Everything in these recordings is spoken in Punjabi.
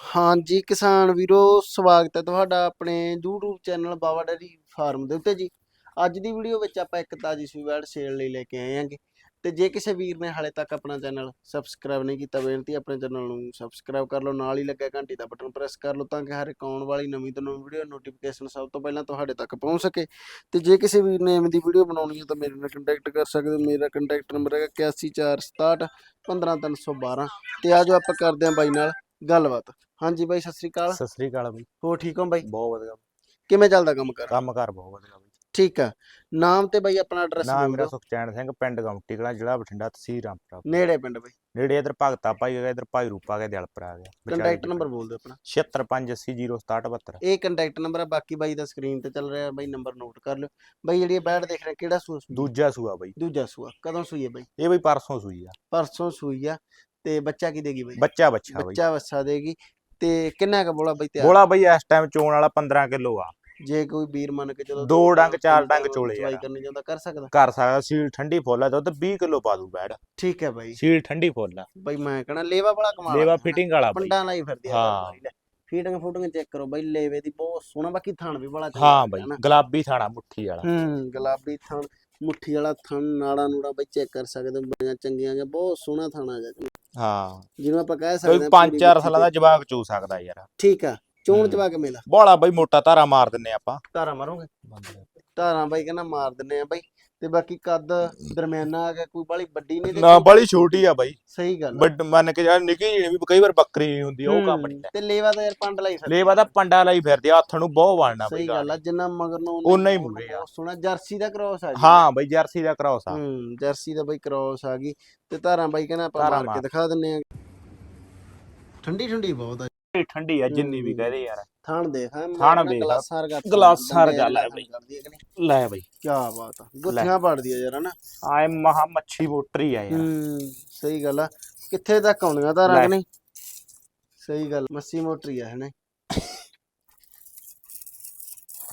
ਹਾਂਜੀ, ਕਿਸਾਨ ਵੀਰੋ, ਸਵਾਗਤ ਹੈ ਤੁਹਾਡਾ ਆਪਣੇ YouTube channel Bawa dairy farm ਦੇ ਉੱਤੇ ਜੀ। ਅੱਜ ਦੀ ਵੀਡੀਓ ਵਿੱਚ ਆਪਾਂ ਇੱਕ ਤਾਜੀ ਸੂਈ ਵੈੜ ਸੇਲ ਲਈ ਲੈ ਕੇ ਆਏ ਆਂਗੇ ਤੇ ਜੇ ਕਿਸੇ ਵੀਰ ਨੇ ਹਾਲੇ ਤੱਕ ਆਪਣਾ ਚੈਨਲ ਸਬਸਕ੍ਰਾਈਬ ਨਹੀਂ ਕੀਤਾ, ਬੇਨਤੀ ਆਪਣੇ ਚੈਨਲ ਨੂੰ ਸਬਸਕ੍ਰਾਈਬ ਕਰ ਲਓ, ਨਾਲ ਹੀ ਲੱਗਿਆ ਘੰਟੀ ਦਾ ਬਟਨ ਪ੍ਰੈਸ ਕਰ ਲਓ, ਤਾਂ ਕਿ ਹਰ ਇੱਕ ਆਉਣ ਵਾਲੀ ਨਵੀਂ ਤੋਂ ਨਵੀਂ ਵੀਡੀਓ ਨੋਟੀਫਿਕੇਸ਼ਨ ਸਭ ਤੋਂ ਪਹਿਲਾਂ ਤੁਹਾਡੇ ਤੱਕ ਪਹੁੰਚ ਸਕੇ। ਤੇ ਜੇ ਕਿਸੇ ਵੀਰ ਨੇ ਐਵੇਂ ਦੀ ਵੀਡੀਓ ਬਣਾਉਣੀ ਹੈ ਤਾਂ ਮੇਰੇ ਨਾਲ ਕੰਟੈਕਟ ਕਰ ਸਕਦੇ ਹੋ। ਮੇਰਾ ਕੰਟੈਕਟ ਨੰਬਰ ਹੈਗਾ 814661 15312 ਤੇ ਆਜੋ ਆਪਾਂ ਕਰਦੇ ਹਾਂ ਬਾਈ ਨਾਲ ਗੱਲਬਾਤ। ਹਾਂਜੀ ਬਾਈ ਸਤਿ ਸ੍ਰੀ ਅਕਾਲ। ਸਤਿ ਸ੍ਰੀ ਅਕਾਲ ਬਈ। ਹੋ ਠੀਕ ਹੋ ਬਾਈ? ਬਹੁਤ ਵਧੀਆ ਕਿਵੇਂ ਚੱਲਦਾ ਕੰਮ ਕਰ ਕੰਮ ਕਾਰ ਬਹੁਤ ਵਧੀਆ ਬਈ। ਠੀਕ ਆ। ਨਾਮ ਤੇ ਬਾਈ ਆਪਣਾ ਐਡਰੈਸ ਨਾਮ ਮੇਰਾ ਸੁਖਚੈਨ ਸਿੰਘ ਪਿੰਡ ਗਮਟੀ ਕਲਾਂ ਜ਼ਿਲ੍ਹਾ ਬਠਿੰਡਾ ਤਹਿਸੀਲ ਰਾਮਪੁਰਾ ਨੇੜੇ ਪਿੰਡ ਬਾਈ। ਨੇੜੇ ਇਧਰ ਭਗਤਾ ਭਾਈ ਹੈਗਾ ਇਧਰ ਭਾਈ ਰੂਪਾ ਕੇ ਦਿਲਪੁਰ ਆ ਗਿਆ ਕੰਟੈਕਟ ਨੰਬਰ ਬੋਲ ਦਿਓ ਆਪਣਾ। 7658806772 ਇਹ ਕੰਟੈਕਟ ਨੰਬਰ ਆ ਬਾਕੀ ਬਾਈ ਦਾ ਸਕਰੀਨ ਤੇ ਚੱਲ ਰਿਹਾ ਬਾਈ ਨੰਬਰ ਨੋਟ ਕਰ ਲਿਓ। ਬਾਈ ਜਿਹੜੀ ਬੈਡ ਦੇਖ ਰਹੇ ਕਿਹੜਾ ਸੂਆ? ਦੂਜਾ ਸੂਆ ਬਈ। ਦੂਜਾ ਸੂਆ ਕਦੋਂ ਸੂਈ ਹੈ ਬਾਈ? ਇਹ ਬਈ ਪਰਸੋਂ ਸੂਈ ਆ। ਪਰਸੋਂ ਸੂਈ ਆ ਤੇ ਬੱਚਾ ਕੀ ਦੇਗੀ ਬਾਈ? ਬੱਚਾ ਬੱਚਾ ਬਈ। ਬੱਚਾ ਵੱਛਾ ਦੇਗੀ। ਤੇ ਕਿੰਨਾ ਕ ਬੋਲਾ ਬਾਈ ਤਿਆਰ? ਬੋਲਾ ਬਈ ਇਸ ਟਾਈਮ ਚੋਣ ਵਾਲਾ 15 ਕਿਲੋ ਆ। ਜੇ ਕੋਈ ਵੀਰ ਮੰਨ ਕੇ ਚਲੋ ਦੋ ਡੰਗ, ਚਾਰ ਡੰਗ ਚੋਲੇ ਯਾਰ। ਕਰਨੀ ਚਾਹੁੰਦਾ ਕਰ ਸਕਦਾ? ਕਰ ਸਕਦਾ ਸੀਲ ਠੰਡੀ ਫੁੱਲ ਆ ਦੁੱਧ 20 ਕਿਲੋ ਪਾ ਦੂ ਬੈੜ ਠੀਕ ਹੈ ਬਾਈ। ਸੀਲ ਠੰਡੀ ਫੁੱਲ ਆ। ਬਾਈ ਮੈਂ ਕਹਣਾ ਲੇਵਾ ਬੜਾ ਕਮਾਲ ਲੇਵਾ ਆ। ਫਿਟਿੰਗ ਵਾਲਾ ਪੰਡਾਂ ਲਾਈ ਫਿਰਦੀ ਆ ਹਾਂ। ਫੀਟਿੰਗ ਫੂਟਿੰਗ ਚੈੱਕ ਕਰੋ ਬਾਈ ਲੇਵੇ ਦੀ ਬਹੁਤ ਸੋਹਣਾ ਬਾਕੀ ਥਣ ਵੀ ਬੜਾ ਚੰਗਾ ਹਾਂ ਬਈ। ਗੁਲਾਬੀ ਥਾਣਾ ਮੁੱਠੀ ਵਾਲਾ। ਹੂੰ ਗੁਲਾਬੀ ਥਣ। ਮੁੱਠੀ ਵਾਲਾ ਥਣ ਨਾੜਾ ਨੂੜਾ ਬਈ ਚੈੱਕ ਕਰ ਸਕਦੇ ਹੋ ਬੜੀਆਂ ਚੰਗੀਆਂ ਗੇ ਬਹੁਤ ਸੋਹਣਾ ਥਣ ਆ ਗਿਆ ਹਾਂ। ਜਿਹਨੂੰ ਆਪਾਂ ਕਹਿ ਸਕਦੇ ਕੋਈ 5-4 ਪੂਰੀ ਸਾਲਾਂ ਦਾ ਜਵਾਕ ਚੋ ਸਕਦਾ ਯਾਰ। ਠੀਕ ਆ ਚੋਣ। ਚਵਾ ਕੇ ਮੇਲਾ। ਬੋਲਾ ਬਈ ਮੋਟਾ ਧਾਰਾ ਮਾਰ ਦਿੰਨੇ ਆਪਾਂ। ਧਾਰਾਂ ਮਾਰੋਗੇ? ਧਾਰਾਂ ਬਾਈ ਕਹਿੰਦਾ ਮਾਰ ਦਿੰਨੇ ਆ ਬਾਈ। ਤੇ ਬਾਕੀ ਕੱਦ ਦਰਮਿਆਨਾ ਆ ਗਿਆ ਕੋਈ ਬਾਲੀ ਵੱਡੀ ਨਹੀਂ ਤੇ ਨਾ ਬੜੀ ਛੋਟੀ ਆ ਬਾਈ। ਸਹੀ ਗੱਲ। ਵੱਡ ਮੰਨ ਕੇ ਜਾ ਨਿੱਕੀ ਜਿਹੀ ਵੀ ਕਈ ਵਾਰ ਬੱਕਰੀ ਹੁੰਦੀ ਆ, ਉਹ ਕੰਮ ਨਹੀਂ ਤੇ ਲੇਵਾ ਤਾਂ ਯਾਰ ਪੰਡ ਲਾਈ ਫਿਰਦੀ। ਲੇਵਾ ਦਾ ਪੰਡਾ ਲਈ ਫਿਰਦੀ ਆ, ਹੱਥ ਨੂੰ ਬਹੁਤ ਵੜਨਾ ਬਈ ਸਹੀ ਗੱਲ। ਆ ਜਿੰਨਾ ਮਗਰ ਨੂੰ ਓਨਾ ਹੀ ਮੂਹਰੇ ਆ। ਸੋਹਣਾ ਜਰਸੀ ਦਾ ਕ੍ਰੋਸ ਆ ਜੀ। ਹਾਂ ਬਈ ਜਰਸੀ ਦਾ ਕ੍ਰਾਸ ਆ। ਹੂੰ ਜਰਸੀ ਦਾ ਬਾਈ ਕ੍ਰੋਸ ਆ ਗਈ। ਤੇ ਧਾਰਾਂ ਬਾਈ ਕਹਿੰਦਾ ਆਪਾਂ ਮਾਰ ਕੇ ਮਾਰ। ਦਿਖਾ ਦਿੰਨੇ ਆ। ਠੰਡੀ ਠੰਡੀ ਬਹੁਤ ਆ। ਠੰਡੀ ਆ ਜਿੰਨੀ ਵੀ। ਕਹਦੇ ਯਾਰ। ਥਾਣ ਦੇਖ ਹਾਂ ਥਾਣ ਦੇਖ। ਗਲਾਸਾਂ ਵਰਗਾ ਗਲਾਸਾਂ ਵਰਗਾ ਲੈ ਵਾਲਾ ਬਈ। ਕਰਦੀ ਹੈ ਕਿ ਨਹੀਂ? ਲੈ ਬਈ। ਕੀ ਬਾਤ ਆ ਗੁੱਥੀਆਂ ਪੜਦੀ ਆ ਯਾਰ ਹਨਾ? ਆਏ ਮਹਾ ਮੱਛੀ ਮੋਟਰੀ ਆ ਯਾਰ। ਹੂੰ ਸਹੀ ਗੱਲ ਆ। ਕਿੱਥੇ ਤੱਕ ਆਉਣੀਆਂ ਧਾਰਾਂ ਲੈ। ਕਿ ਨਹੀਂ? ਸਹੀ ਗੱਲ ਮੱਸੀ ਮੋਟਰੀ ਆ ਹਨਾ?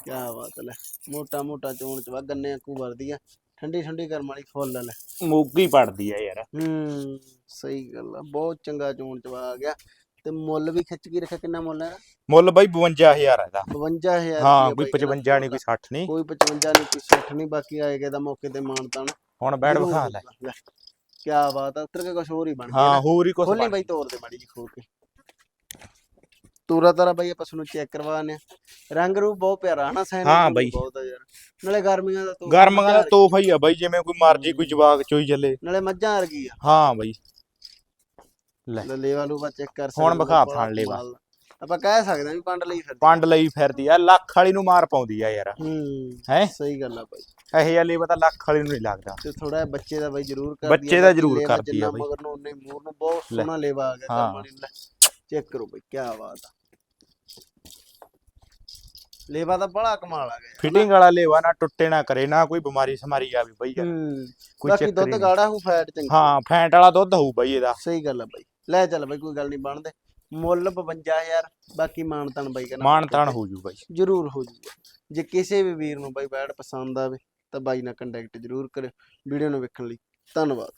ਕੀ ਬਾਤ ਆ ਲੈ। ਮੋਟਾ ਮੋਟਾ ਚੋਣ ਚ ਵਾ ਗੰਨੇ ਆਕੂ ਵਰਦੀ ਆ। ਠੰਡੀ ਠੰਡੀ ਕਰਮ ਵਾਲੀ ਫੁੱਲ ਆ ਲੈ। ਮੋਗੀ ਪੜਦੀ ਆ ਯਾਰ। ਹੂੰ ਸਹੀ ਗੱਲ ਆ ਬਹੁਤ ਚੰਗਾ ਚੋਣ ਚ ਆ ਗਿਆ। ਤੇ ਮੁੱਲ ਵੀ ਖਿੱਚ ਕੇ ਰੱਖਿਆ ਕਿੰਨਾ ਮੁੱਲ ਹੈ? ਮੁੱਲ ਬਈ 52000 ਇਹਦਾ। 52000 ਹਾਂ ਕੋਈ ਬਾਈ ਕਹਿੰਦਾ 55 ਨਹੀਂ ਕੋਈ 60 ਨਹੀਂ। ਕੋਈ 55 ਨਹੀਂ ਕੋਈ 60 ਨਹੀਂ ਬਾਕੀ ਆਏਗਾ ਦਾ ਮੌਕੇ ਤੇ ਮਾਨਤਾਨ ਹੁਣ ਬੈਠ ਵਿਖਾ ਲੈ। ਕੀ ਬਾਤ ਆ ਉਤਰ ਕੇ ਕੁਝ ਹੋਰ ਹੀ ਬਣ ਹਾਂ ਗਿਆ ਹੋਰ ਹੀ ਕੁਛ ਖੋਲੀ ਬਾਈ ਤੋਰ ਦੇ ਮਾੜੀ ਜੀ ਖੋਲ ਕੇ। ਤੂਰਾ ਤਾਰਾ ਬਾਈ ਆਪਾਂ ਨੂੰ ਚੈੱਕ ਕਰਵਾਣੇ ਆ ਰੰਗ ਰੂਪ ਬਹੁਤ ਪਿਆਰਾ ਹਨਾ ਸੈਨ ਹਾਂ ਬਾਈ। ਬਹੁਤ ਆ ਯਾਰ। ਨਾਲੇ ਗਰਮੀਆਂ ਦਾ ਤੋਹਫਾ ਗਰਮਾਂ ਦਾ ਮੱਝਾਂ ਤੋਹਫਾ ਹੀ ਆ ਬਾਈ ਜਿਵੇਂ ਕੋਈ ਮਰਜ਼ੀ ਕੋਈ ਜਵਾਕ ਚੋਈ ਚੱਲੇ। ਨਾਲੇ ਮੱਝਾਂ ਵਰਗੀ ਆ। ਹਾਂ ਬਾਈ। ਲੈ ਲੇਵਾ ਲੂਵਾ ਚੈੱਕ ਕਰ ਹੁਣ ਸਕਦੇ ਹੋ, ਵਿਖਾ ਥਣ ਲੇਵਾ। ਦਾ। ਆਪਾਂ ਕਹਿ ਸਕਦੇ ਆ ਵੀ ਪੰਡ ਲਈ ਫਿਰਦੀ ਪੰਡ ਲਈ ਫਿਰਦੀ ਆ ਲੱਖ ਵਾਲੀ ਨੂੰ ਮਾਰ ਪਾਉਂਦੀ ਆ ਯਾਰ ਹੂੰ ਹੈਂ? ਸਹੀ ਗੱਲ ਆ ਬਾਈ ਇਹ ਲੱਖ ਵਾਲੀ ਨੂੰ ਨਹੀਂ ਲੱਗਦਾ ਤੇ ਥੋੜਾ ਜਿਹਾ ਬੱਚੇ ਦਾ ਬਾਈ ਜ਼ਰੂਰ ਕਰਦੀ ਬੱਚੇ ਦਾ ਜ਼ਰੂਰ ਕਰਦੀ ਆ ਜਿੰਨਾ ਬਾਈ। ਮਗਰ ਨੂੰ ਉਹਨੇ ਮੂਰ ਨੂੰ ਬਹੁਤ ਲੈ। ਸੋਹਣਾ ਲੇਵਾ ਆ ਗਿਆ ਹਾਂ। ਕਰਮਾਲੀ ਲੈ ਚੈੱਕ ਕਰੋ ਬਾਈ ਕੀ ਬਾਤ ਆ ਲੇਵਾ ਤਾਂ ਬੜਾ ਕਮਾਲ ਆ ਗਿਆ ਫਿਟਿੰਗ ਵਾਲਾ ਲੇਵਾ ਨਾ ਟੁੱਟੇ ਨਾ ਕਰੇ ਨਾ ਕੋਈ ਬਿਮਾਰੀ ਸਮਾਰੀ ਆਵੇ ਬਈ ਯਾਰ ਹੂੰ ਕੋਈ ਬਾਕੀ ਚੱਕਰ ਦੁੱਧ ਹੀ ਨਹੀਂ। ਗਾੜਾ ਹੂ ਫੈਟ ਚੰਗੀ ਹਾਂ ਫੈਂਟ ਵਾਲਾ ਦੁੱਧ ਹੋਊ ਬਈ ਇਹਦਾ ਸਹੀ ਗੱਲ ਆ ਬਾਈ ਲੈ ਚੱਲ ਬਾਈ ਕੋਈ ਗੱਲ ਨਹੀਂ ਬਣਦੇ। ਮੁੱਲ 52000 ਬਾਕੀ ਮਾਨਤਨ ਬਾਈ ਕਹਿੰਦਾ ਮਾਨ ਤਾਨ ਹੋ ਜੂ ਬਈ। ਜ਼ਰੂਰ ਹੋ ਜੂਗਾ ਜੇ ਕਿਸੇ ਵੀ ਵੀਰ ਨੂੰ ਬਾਈ ਬੈਡ ਪਸੰਦ ਆਵੇ ਤਾਂ ਬਾਈ ਨਾਲ ਕੰਟੈਕਟ ਜ਼ਰੂਰ ਕਰਿਓ। ਵੀਡੀਓ ਨੂੰ ਵੇਖਣ ਲਈ ਧੰਨਵਾਦ।